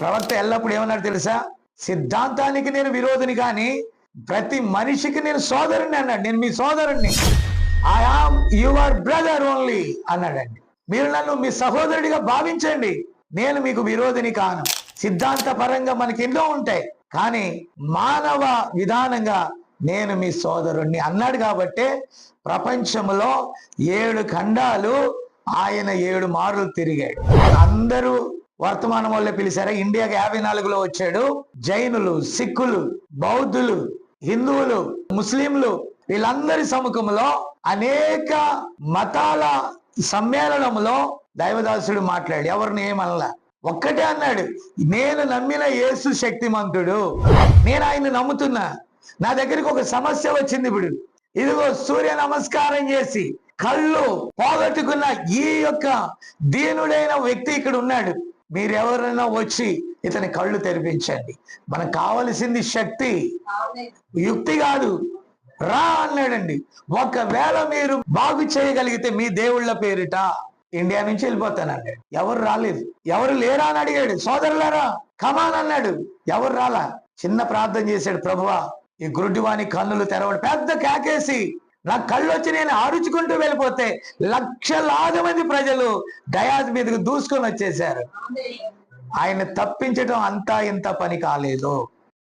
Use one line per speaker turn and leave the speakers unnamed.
ప్రవక్త ఎల్లప్పుడు ఏమన్నాడు తెలుసా? సిద్ధాంతానికి నేను విరోధిని కానీ ప్రతి మనిషికి నేను సోదరుని అన్నాడు. నేను మీ సోదరుణ్ణి. I am your brother only అన్నాడండి. మీరు నన్ను మీ సహోదరుడిగా భావించండి. నేను మీకు విరోధిని కాను. సిద్ధాంత పరంగా మనకి ఎన్నో ఉంటాయి. కానీ మానవ విధానంగా నేను మీ సోదరుణ్ణి అన్నాడు కాబట్టే ప్రపంచంలో ఏడు ఖండాలు ఆయన ఏడు మార్లు తిరిగాడు. అందరూ వర్తమానం వాళ్ళే పిలిచారా? ఇండియాకి యాభై నాలుగులో వచ్చాడు. జైనులు సిక్కులు బౌద్ధులు హిందువులు ముస్లింలు వీళ్ళందరి సముఖంలో అనేక మతాల సమ్మేళనంలో దైవదాసుడు మాట్లాడు ఎవరిని ఏమనలా? ఒక్కటే అన్నాడు నేను నమ్మిన యేసు శక్తిమంతుడు. నేను ఆయన నమ్ముతున్నా. నా దగ్గరికి ఒక సమస్య వచ్చింది ఇప్పుడు. ఇదిగో సూర్య నమస్కారం చేసి కళ్ళు పోగొట్టుకున్న ఈ యొక్క దీనుడైన వ్యక్తి ఇక్కడ ఉన్నాడు. మీరెవరైనా వచ్చి ఇతని కళ్ళు తెరిపించండి. మనకు కావలసింది శక్తి. యుక్తి కాదు. రా అన్నాడండి. ఒకవేళ మీరు బాగు చేయగలిగితే మీ దేవుళ్ళ పేరిట ఇండియా నుంచి వెళ్ళిపోతానండి. ఎవరు రాలేదు. ఎవరు లేరా అని అడిగాడు. సోదరులారా కమాన్ అన్నాడు. ఎవరు రాలా? చిన్న ప్రార్థన చేశాడు. ప్రభువా ఈ గురుడివాని కన్నులు తెరవడు. పెద్ద కేకేసి నా కళ్ళు వచ్చి నేను ఆరుచుకుంటూ వెళ్ళిపోతే లక్షలాది మంది ప్రజలు డయాజ్ మీదకు దూసుకొని వచ్చేసారు ఆయన తప్పించడం అంతా ఇంత పని కాలేదు.